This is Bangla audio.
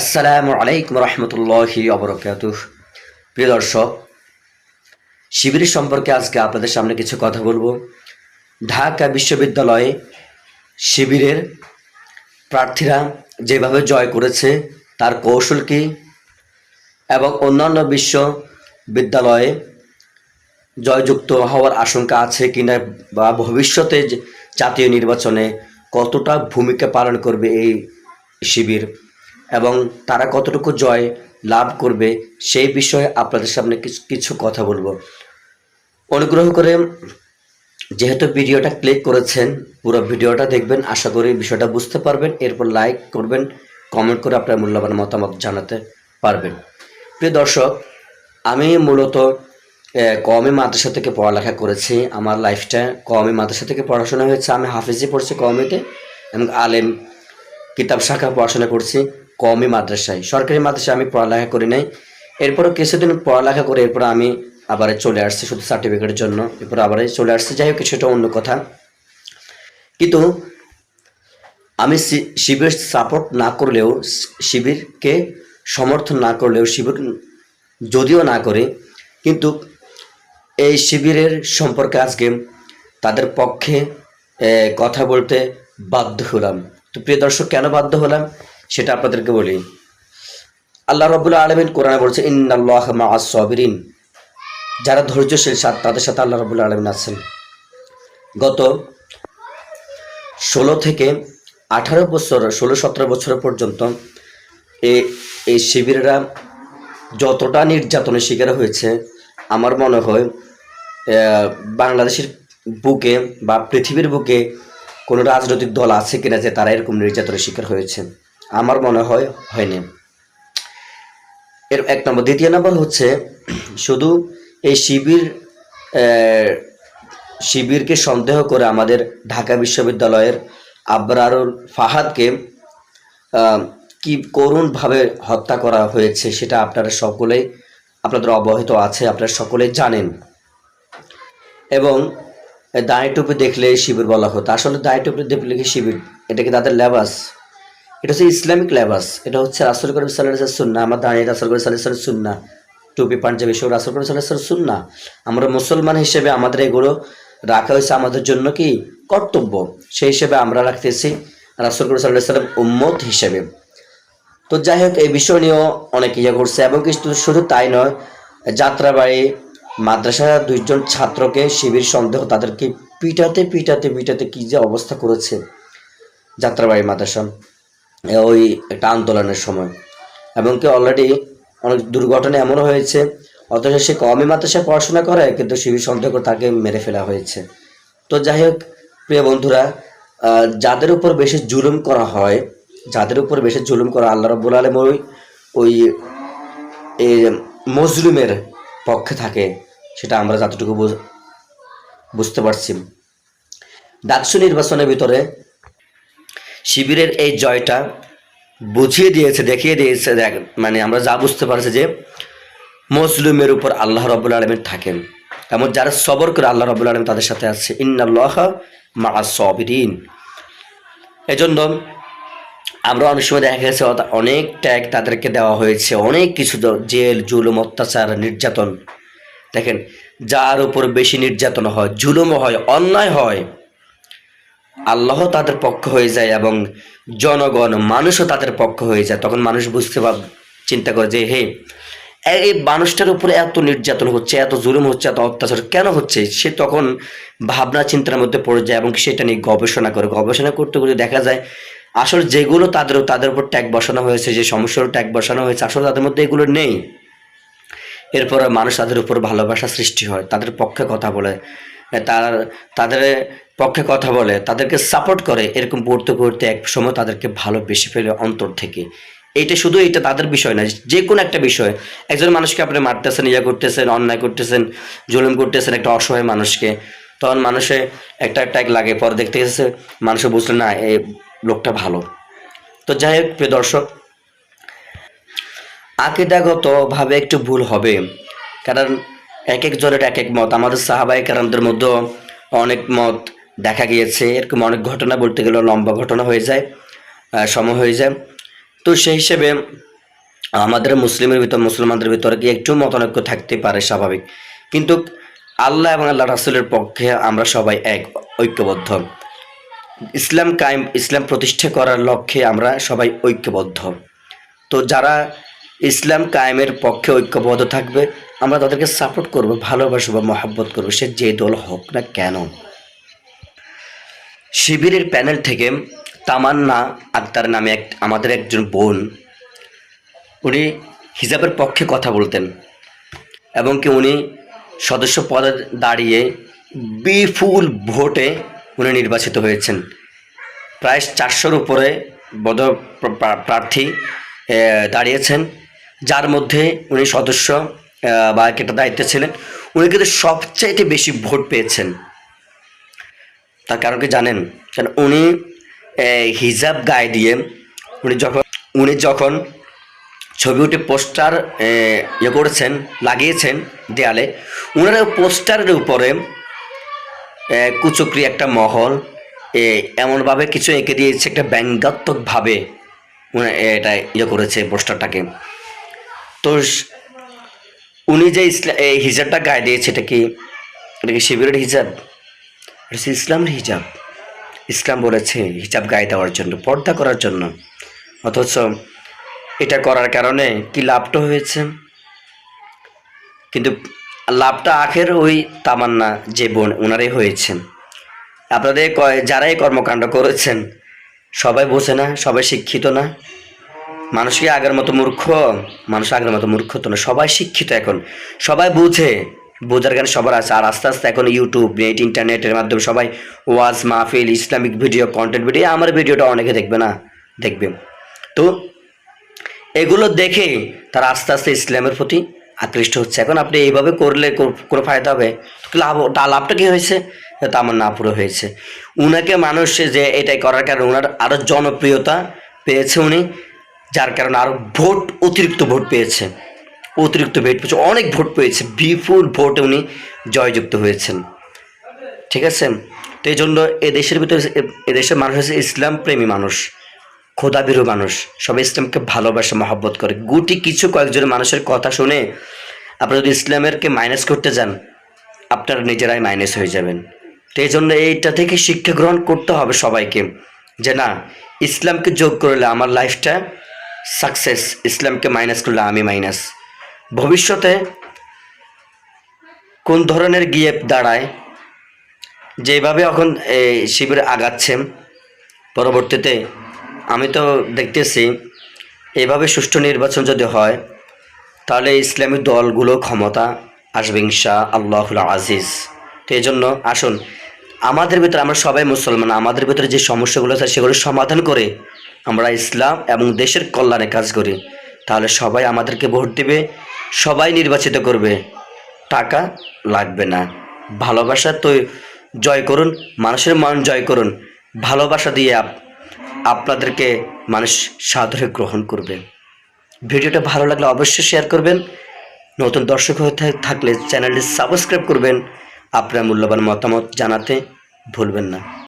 আসসালামু আলাইকুম রহমতুল্লাহি অবরকাত প্রিয় দর্শক, শিবির সম্পর্কে আজকে আপনাদের সামনে কিছু কথা বলব। ঢাকা বিশ্ববিদ্যালয়ে শিবিরের প্রার্থীরা যেভাবে জয় করেছে, তার কৌশল কী এবং অন্যান্য বিশ্ববিদ্যালয়ে জয়যুক্ত হওয়ার আশঙ্কা আছে কিনা বা ভবিষ্যতে জাতীয় নির্বাচনে কতটা ভূমিকা পালন করবে এই শিবির? এবং তারা কতটুকু জয় লাভ করবে সেই বিষয়ে আপনাদের সামনে কিছু কথা বলব। অনুগ্রহ করে যেহেতু ভিডিওটা ক্লিক করেছেন, পুরো ভিডিওটা দেখবেন, আশা করি বিষয়টা বুঝতে পারবেন। এরপর লাইক করবেন, কমেন্ট করে আপনার মূল্যবান মতামত জানাতে পারবেন। প্রিয় দর্শক, আমি মূলত কওমি মাদ্রাসা থেকে পড়ালেখা করেছি। আমার লাইফটা কওমি মাদ্রাসা থেকে পড়াশোনা হয়েছে। আমি হাফিজি পড়ছি কওমিতে এবং আলেম কিতাব শাখা পড়াশোনা করছি। কওমি মাদ্রাসায়। সরকারি মাদ্রাসায় আমি পড়ালেখা করি নাই। এরপরও কিছুদিন পড়ালেখা করে এরপর আমি আবার চলে আসছি শুধু সার্টিফিকেটের জন্য। এরপর আবার চলে আসছি। যাই হোক সেটা অন্য কথা। কিন্তু আমি শিবির সাপোর্ট না করলেও, শিবিরকে সমর্থন না করলেও, শিবির যদিও না করে, কিন্তু এই শিবিরের সম্পর্কে আজকে তাদের পক্ষে কথা বলতে বাধ্য হলাম। তো প্রিয় দর্শক, কেন বাধ্য হলাম? সেটা আপনাদেরকে বলি। আল্লাহ রবুল্লা আলমিন কোরআনে বলছে, ইন্নাল্লাহ মা সবিরিন। যারা ধৈর্যশীল সাথ তাদের সাথে আল্লাহ রবুল্লা আলমিন আছেন। গত ষোলো থেকে আঠারো বছর, ষোলো সতেরো বছর পর্যন্ত এই শিবিরেরা যতটা নির্যাতনের শিকার হয়েছে, আমার মনে হয় বাংলাদেশের বুকে বা পৃথিবীর বুকে কোনো রাজনৈতিক দল আছে কিনা যে তারা এরকম নির্যাতনের শিকার হয়েছে। আমার মনে হয় হয়নি। এর এক নম্বর। দ্বিতীয় নম্বর হচ্ছে, শুধু এই শিবির শিবিরকে সন্দেহ করে আমাদের ঢাকা বিশ্ববিদ্যালয়ের আবরারুল ফাহাদকে কি করুণভাবে হত্যা করা হয়েছে সেটা আপনারা সকলেই আপনাদের অবহিত আছে, আপনারা সকলেই জানেন। এবং দাঁড়ি টুপি দেখলে শিবির বলা হতো। আসলে দাঁড়ি টুপি দেখলে কি শিবির? এটা কি তাদের লেবাস? এটা হচ্ছে ইসলামিক লেবাস, এটা হচ্ছে রাসুল করিম সাল্লাহ সুন্না। আমার দাঁড়িয়ে রাসুল করিম সাল্লাহ সুন্না। টুপি, পাঞ্জাবি সব রাসুল করিম সাল্লাহ সুন্না। আমরা মুসলমান হিসেবে আমাদের এগুলো রাখা হয়েছে আমাদের জন্য কি? কর্তব্য। সেই হিসেবে আমরা রাখতেছি রাসুল করিম সাল্লাহ সাল্লাম উম্মত হিসেবে। তো যাই হোক, এই বিষয় নিয়েও অনেক ইয়ে করছে এবং কিছু শুধু তাই নয়, যাত্রাবাড়ি মাদ্রাসার দুইজন ছাত্রকে শিবির সন্দেহ তাদেরকে পিটাতে পিটাতে পিটাতে কি যে অবস্থা করেছে যাত্রাবাড়ি, মাদ্রাসা। ওই একটা আন্দোলনের সময়। এবং কি অলরেডি অনেক দুর্ঘটনা এমনও হয়েছে, অথচ সে কমই মাদ্রাসায় পড়াশোনা করে, কিন্তু শিবির সন্দেহ তাকে মেরে ফেলা হয়েছে। তো যাই হোক, প্রিয় বন্ধুরা যাদের উপর বেশি জুলুম করা হয়, যাদের উপর বেশি জুলুম করা আল্লাহ রব্বুল আলম ওই ওই মজলুমের পক্ষে থাকে, সেটা আমরা যতটুকু বুঝ- বুঝতে পারছি। ডাকসু নির্বাচনের ভিতরে শিবিরের এই জয়টা বুঝিয়ে দিয়েছে, দেখিয়ে দিয়েছে, দেখ মানে আমরা যা বুঝতে পারছি যে মজলুমের উপর আল্লাহ রবুল আলমিন থাকেন। এমন যারা সবর করে আল্লাহ রবুল আলম তাদের সাথে আছে, ইন্নাল্লাহ মা সবিরিন। এজন্য আমরা অনেক সময় দেখা গেছে অনেক ট্যাগ তাদেরকে দেওয়া হয়েছে, অনেক কিছু জেল, জুলুম, অত্যাচার, নির্যাতন। দেখেন, যার উপর বেশি নির্যাতন হয়, জুলুমও হয়, অন্যায় হয় আল্লাহ তাদের পক্ষ হয়ে যায় এবং জনগণ, মানুষও তাদের পক্ষ হয়ে যায়। তখন মানুষ বুঝতে পার, চিন্তা করে যে, হে এই মানুষটার উপরে এত নির্যাতন হচ্ছে, এত জুলুম হচ্ছে, এত অত্যাচার কেন হচ্ছে? সে তখন ভাবনা চিন্তার মধ্যে পড়ে যায় এবং সেটা নিয়ে গবেষণা করে। গবেষণা করতে করতে দেখা যায়, আসলে যেগুলো তাদের তাদের উপর ট্যাগ বসানো হয়েছে, যে সমস্যার ট্যাগ বসানো হয়েছে, আসলে তাদের মধ্যে এগুলো নেই। এরপর মানুষ তাদের উপর ভালোবাসা সৃষ্টি হয়, তাদের পক্ষে কথা বলে। তার, তাদের পক্ষে কথা বলে, তাদেরকে সাপোর্ট করে, এরকম পড়তে পড়তে এক সময় তাদেরকে ভালোবেসে ফেলে অন্তর থেকে। এটা শুধু এটা তাদের বিষয় না, যে কোনো একটা বিষয়। একজন মানুষকে আপনি মারতেছেন, ইয়া করতেছেন, অন্যায় করতেছেন, জুলুম করতেছেন একটা অসহায় মানুষকে, তখন মানুষে একটা ট্যাগ লাগে, পরে দেখতে গেছে মানুষে বুঝলো, না, এই লোকটা ভালো। তো যাই হোক, প্রিয় দর্শক, আকিদাগতভাবে একটু ভুল হবে। কারণ এক একজনের এক এক মত। আমাদের সাহাবাই কারামদের মধ্যেও অনেক মত দেখা গিয়েছে, এরকম অনেক ঘটনা বলতে গেলে লম্বা ঘটনা হয়ে যায় সময় হয়ে যায়। তো সেই হিসেবে আমাদের মুসলিমের ভিতর, মুসলমানদের ভিতরে কি একটু মতানৈক্য থাকতে পারে? স্বাভাবিক। কিন্তু আল্লাহ এবং আল্লাহ রাসুলের পক্ষে আমরা সবাই এক, ঐক্যবদ্ধ। ইসলাম কায়েম, ইসলাম প্রতিষ্ঠা করার লক্ষ্যে আমরা সবাই ঐক্যবদ্ধ। তো যারা ইসলাম কায়েমের পক্ষে ঐক্যবদ্ধ থাকবে, আমরা তাদেরকে সাপোর্ট করব, ভালোবাসবো, মহাব্বত করব, সে যে দল হোক না কেন। শিবিরের প্যানেল থেকে তামান্না আক্তার নামে এক, আমাদের একজন বোন, উনি হিজাবের পক্ষে কথা বলতেন এবং কি উনি সদস্য পদে দাঁড়িয়ে বিপুল ভোটে উনি নির্বাচিত হয়েছেন। প্রায় চারশোর উপরে বদ প্রা- প্রার্থী দাঁড়িয়েছেন, যার মধ্যে উনি সদস্য বা একটা দায়িত্বে ছিলেন। উনি কিন্তু সবচাইতে বেশি ভোট পেয়েছেন। তার কারণ কি জানেন? কারণ উনি হিজাব গায়ে দিয়ে উনি যখন উনি যখন ছবি উঠে পোস্টার ইয়ে করেছেন, লাগিয়েছেন দেয়ালে ওনারা পোস্টারের উপরে কুচক্রি একটা মহল এমনভাবে কিছু এঁকে দিয়েছে একটা ব্যঙ্গাত্মকভাবে উনি এটা ইয়ে করেছে পোস্টারটাকে। তো উনি যে ইসলা এই হিজাবটা গায়ে দিয়েছে, এটা কি এটা কি শিবিরের হিজাব? এটা হচ্ছে ইসলামের হিজাব। ইসলাম বলেছে হিজাব গায়ে দেওয়ার জন্য, পর্দা করার জন্য। অথচ এটা করার কারণে কি লাভটা হয়েছে? কিন্তু লাভটা আখের ওই তামান্না যে বোন ওনারই হয়েছে। আপনাদের কয়- যারা এই কর্মকাণ্ড করেছেন, সবাই বোঝে না, সবাই শিক্ষিত না। মানুষ কি আগের মতো মূর্খ, মানুষ আগের মতো মূর্খ তো না, সবাই শিক্ষিত এখন। সবাই বুঝে বোঝার জ্ঞান সবার আছে। আর আস্তে আস্তে এখন ইউটিউব নেট ইন্টারনেটের মাধ্যমে সবাই ওয়াজ, মাহফিল, ইসলামিক ভিডিও কন্টেন্ট ভিডিও আমার ভিডিওটা অনেকে দেখবে না? দেখবে। তো এগুলো দেখে তারা আস্তে আস্তে ইসলামের প্রতি আকৃষ্ট হচ্ছে। এখন আপনি এইভাবে করলে কোনো ফায়দা হবে? লাভ, তা লাভটা কী হয়েছে? তা আমার না পুরো হয়েছে। উনাকে মানুষ যে এটাই করার কারণে ওনার আরও জনপ্রিয়তা পেয়েছে উনি, যার কারণে আরও ভোট, অতিরিক্ত ভোট পেয়েছে। অতিরিক্ত ভোট পেয়েছে, অনেক ভোট পেয়েছে, বিপুল ভোটে উনি জয়যুক্ত হয়েছেন। ঠিক আছে? তো এই জন্য এদেশের ভিতরে এ- এ মানুষ হচ্ছে ইসলাম প্রেমী মানুষ খোদাবিরু মানুষ। সবাই ইসলামকে ভালোবাসে, মহব্বত করে। গুটি কিছু কয়েকজন মানুষের কথা শুনে আপনি যদি ইসলামেরকে মাইনাস করতে যান, আপনারা নিজেরাই মাইনাস হয়ে যাবেন। তো এই জন্য এইটা থেকে শিক্ষা গ্রহণ করতে হবে সবাইকে যে না, ইসলামকে যোগ করলে আমার লাইফটা সাকসেস ইসলামকে মাইনাস করলে আমি মাইনাস ভবিষ্যতে কোন ধরনের গিয়ে দাঁড়ায়? যেভাবে এখন এই শিবির আগাচ্ছে, পরবর্তীতে আমি তো দেখতেছি, এভাবে সুষ্ঠু নির্বাচন যদি হয়, তাহলে ইসলামী দলগুলো ক্ষমতা আসবে ইনশা আল্লাহুল আজিজ। তো এই জন্য আসুন, আমাদের ভিতরে আমরা সবাই মুসলমান, আমাদের ভিতরে যে সমস্যাগুলো আছে সেগুলো সমাধান করে আমরা ইসলাম এবং দেশের কল্যাণে কাজ করি। তাহলে সবাই আমাদেরকে ভোট দিবে সবাই নির্বাচিত করবে। টাকা লাগবে না। ভালোবাসা তো জয় করুন, মানুষের মন জয় করুন। ভালোবাসা দিয়ে আপ- আপনাদেরকে মানুষ সাদরে গ্রহণ করবে। ভিডিওটা ভালো লাগলে অবশ্যই শেয়ার করবেন। নতুন দর্শক হয়ে থাকলে চ্যানেলটি সাবস্ক্রাইব করবেন। আপনার মূল্যবান মতামত জানাতে ভুলবেন না।